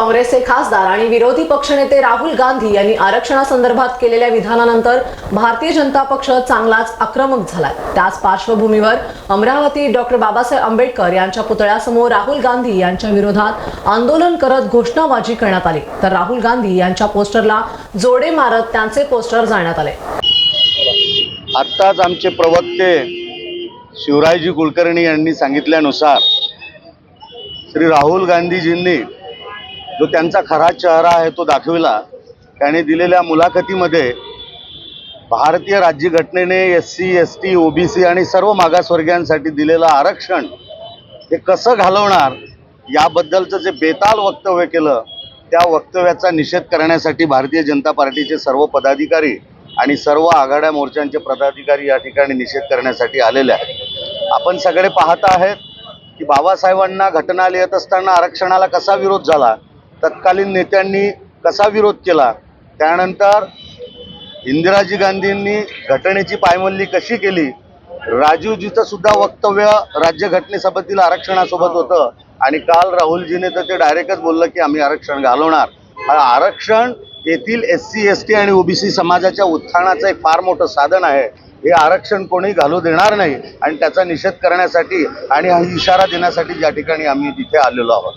काँग्रेसचे खासदार आणि विरोधी पक्षनेते राहुल गांधी यांनी आरक्षणासंदर्भात केलेल्या विधानानंतर भारतीय जनता पक्ष चांगलाच आक्रमक झालाय. त्याच पार्श्वभूमीवर अमरावती डॉक्टर बाबासाहेब आंबेडकर यांच्या पुतळ्यासमोर राहुल गांधी यांच्या विरोधात आंदोलन करत घोषणाबाजी करण्यात आली. तर राहुल गांधी यांच्या पोस्टरला जोडे मारत त्यांचे पोस्टर जाळण्यात आले. आत्ताच आमचे प्रवक्ते शिवरायजी कुलकर्णी यांनी सांगितल्यानुसार श्री राहुल गांधीजींनी जो त्यांचा खरा चेहरा आहे तो दाखविला त्याने दिलेल्या मुलाखतीमध्ये भारतीय राज्यघटनेने S C S T OBC आणि सर्व मागासवर्गीयांसाठी दिलेलं आरक्षण हे कसं घालवणार याबद्दलचं जे बेताल वक्तव्य केलं त्या वक्तव्याचा निषेध करण्यासाठी भारतीय जनता पार्टीचे सर्व पदाधिकारी आणि सर्व आघाड्या मोर्चांचे पदाधिकारी या ठिकाणी निषेध करण्यासाठी आलेले आहेत. आपण सगळे पाहत आहेत की बाबासाहेबांना घटना लिहित असताना आरक्षणाला कसा विरोध झाला? तत्कालीन नेत्यांनी कसा विरोध केला त्यानंतर इंदिराजी गांधींनी घटनेची पायमल्ली कशी केली राजीवजीचं सुद्धा वक्तव्य राज्यघटनेसोबतील आरक्षणासोबत होतं. आणि काल राहुलजीने तर ते डायरेक्टच बोललं की आम्ही आरक्षण घालवणार. हा आरक्षण येथील एस सी एस टी आणि ओबीसी समाजाच्या उत्थानाचं एक फार मोठं साधन आहे. हे आरक्षण कोणी घालू देणार नाही आणि त्याचा निषेध करण्यासाठी आणि हा इशारा देण्यासाठी या ठिकाणी आम्ही तिथे आलेलो आहोत.